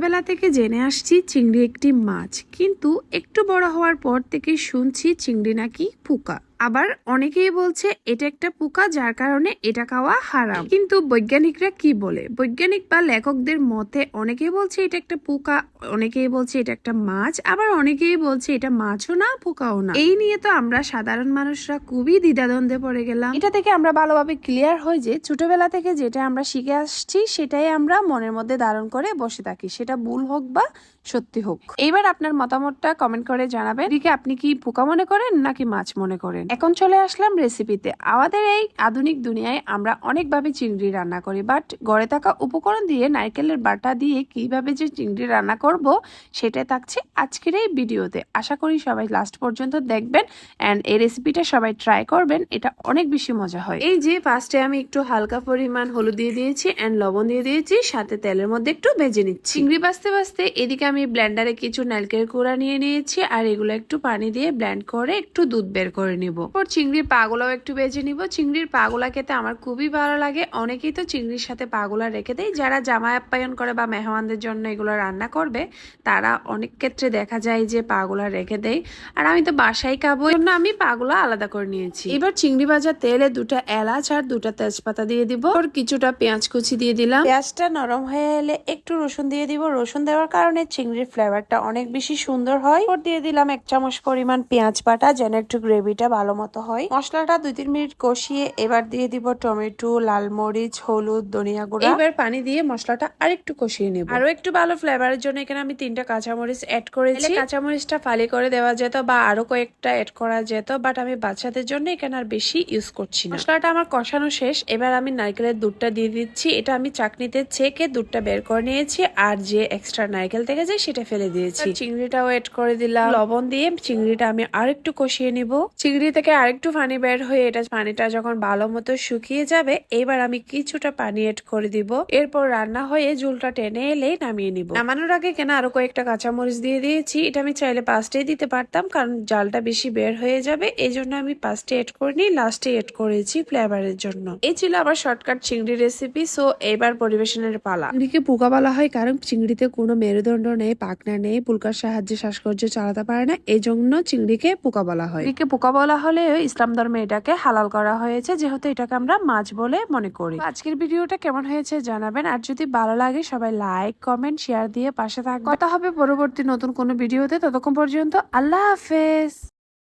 ছোটবেলা থেকে জেনে আসছি চিংড়ি একটি মাছ, কিন্তু একটু বড় হওয়ার পর থেকে শুনছি চিংড়ি নাকি পোকা। আবার অনেকেই বলছে এটা একটা পোকা যার কারণে এটা খাওয়া হারাম। কিন্তু বৈজ্ঞানিকরা কি বলে? বৈজ্ঞানিক বা লেখকদের মতে অনেকেই বলছে এটা একটা পোকা, অনেকেই বলছে এটা একটা মাছ, আবার অনেকেই বলছে এটা মাছও না, পোকাও না। এই নিয়ে তো আমরা সাধারণ মানুষরা খুবই দ্বিধাদ্বন্দ্বে পড়ে গেলাম। এটা থেকে আমরা ভালোভাবে ক্লিয়ার হই যে ছোটবেলা থেকে যেটা আমরা শিখে আসছি, সেটাই আমরা মনের মধ্যে ধারণ করে বসে থাকি। সেটা ভুল হোক বা সত্যি হোক। এইবার আপনার মতামতটা কমেন্ট করে জানাবেন। এদিকে আপনি কি পোকা মনে করেন নাকি মাছ মনে করেন? এখন চলে আসলাম রেসিপিতে আমাদের এই আধুনিক দুনিয়ায় আমরা অনেকভাবে চিংড়ি রান্না করি বাট গড়ে থাকা উপকরণ দিয়ে নারকেলের বাটা দিয়ে কীভাবে যে চিংড়ি রান্না করব সেটা থাকছে আজকের এই ভিডিওতে। আশা করি সবাই লাস্ট পর্যন্ত দেখবেন অ্যান্ড এই রেসিপিটা সবাই ট্রাই করবেন, এটা অনেক বেশি মজা হয়। এই যে ফার্স্টে আমি একটু হালকা পরিমাণ হলুদ দিয়ে দিয়েছি অ্যান্ড লবণ দিয়ে দিয়েছি, সাথে তেলের মধ্যে একটু ভেজে নিচ্ছি। চিংড়ি বাঁচতে বাঁচতে এদিকে আমি ব্লেন্ডারে কিছু নারকেল কুড়া নিয়ে নিয়েছি আর এগুলো একটু পানি দিয়ে ব্লেন্ড করে একটু দুধ বের করে নিব। ওর চিংড়ির পাগুলাও একটু ভেজে নিব। চিংড়ির পাগুলা খেতে আমার খুবই ভালো লাগে। অনেকেই তো চিংড়ির সাথে পাগুলা রেখে দেয়। যারা জামা আপ্যায়ন করে বা মেহমানদের জন্য এগুলো রান্না করবে, তারা অনেক ক্ষেত্রে দেখা যায় যে পাগুলা রেখে দেয়। আর আমি তো বাসায় খাব জন্য আমি পাগুলা আলাদা করে নিয়েছি। এবার চিংড়ি ভাজা তেলে দুটা এলাচ আর দুটা তেজপাতা দিয়ে দিব। ওর কিছুটা পেঁয়াজ কুচি দিয়ে দিলাম। পেঁয়াজটা নরম হয়ে এলে একটু রসুন দিয়ে দিব। রসুন দেওয়ার কারণে চিংড়ির ফ্লেভারটা অনেক বেশি সুন্দর হয়। ওর দিয়ে দিলাম এক চামচ পরিমাণ পেঁয়াজ বাটা যেন একটু গ্রেভিটা ভালো মতো হয়। মশলাটা দুই তিন মিনিট কষিয়ে এবার দিয়ে দিব টমেটো লাল মরিচ হলুদ ধনিয়া গুঁড়া। এবার পানি দিয়ে মশলাটা আরেকটু কষিয়ে নেব। আরও একটু ভালো ফ্লেভারের জন্য এখানে আমি তিনটা কাঁচামরিচ অ্যাড করেছি। কাঁচামরিচটা ফালি করে দেওয়া যেত বা আরও কয়েকটা অ্যাড করা যেত বাট আমি বাচ্চাদের জন্য এখানে আর বেশি ইউজ করছি না। মশলাটা আমার কষানো শেষ। এবার আমি নারকেলের দুধটা দিয়ে দিচ্ছি। এটা আমি চাকনিতে ছেঁকে দুধটা বের করে নিয়েছি। আর যে এক্সট্রা নারকেল থেকে যায় সেটা ফেলে দিয়েছি। চিংড়িটাও এড করে দিলাম। লবণ দিয়ে চিংড়িটা আমি আরেকটু কষিয়ে নিব। চিংড়ি থেকে আরেকটু পানি বের হয়ে এটা পানিটা যখন ভালো মতো শুকিয়ে যাবে এবার আমি কিছুটা পানি এড করে দিব। এরপর রান্না হয়ে ঝুলটা টেনে এলেই নামিয়ে নিব। নামানোর আগে কেন আরও কয়েকটা কাঁচামরিচ দিয়ে দিয়েছি। এটা আমি চাইলে পাঁচটাই দিতে পারতাম কারণ জালটা বেশি বের হয়ে যাবে। এই জন্য আমি পাঁচটা এড করিনি লাস্টে এড করেছি ফ্লেভারের জন্য। এই ছিল আবার শর্টকাট চিংড়ি রেসিপি সো এবার পরিবেশনের পালা। চিংড়িকে পোকা বলা হয় কারণ চিংড়িতে কোনো মেরুদণ্ড নেই পাকনা নেই পুলকার সাহায্যে শ্বাসকর্য চালাতে পারে না এই জন্য চিংড়িকে পোকা বলা হয়। চিংড়িকে পোকা বলা হলে ইসলাম ধর্মে এটাকে হালাল করা হয়েছে যেহেতু এটাকে আমরা মাছ বলে মনে করি। আজকের ভিডিওটা কেমন হয়েছে জানাবেন আর যদি ভালো লাগে সবাই লাইক কমেন্ট শেয়ার দিয়ে পাশে থাকবে কথা হবে পরবর্তী নতুন কোনো ভিডিওতে ততক্ষণ পর্যন্ত আল্লাহ হাফেজ।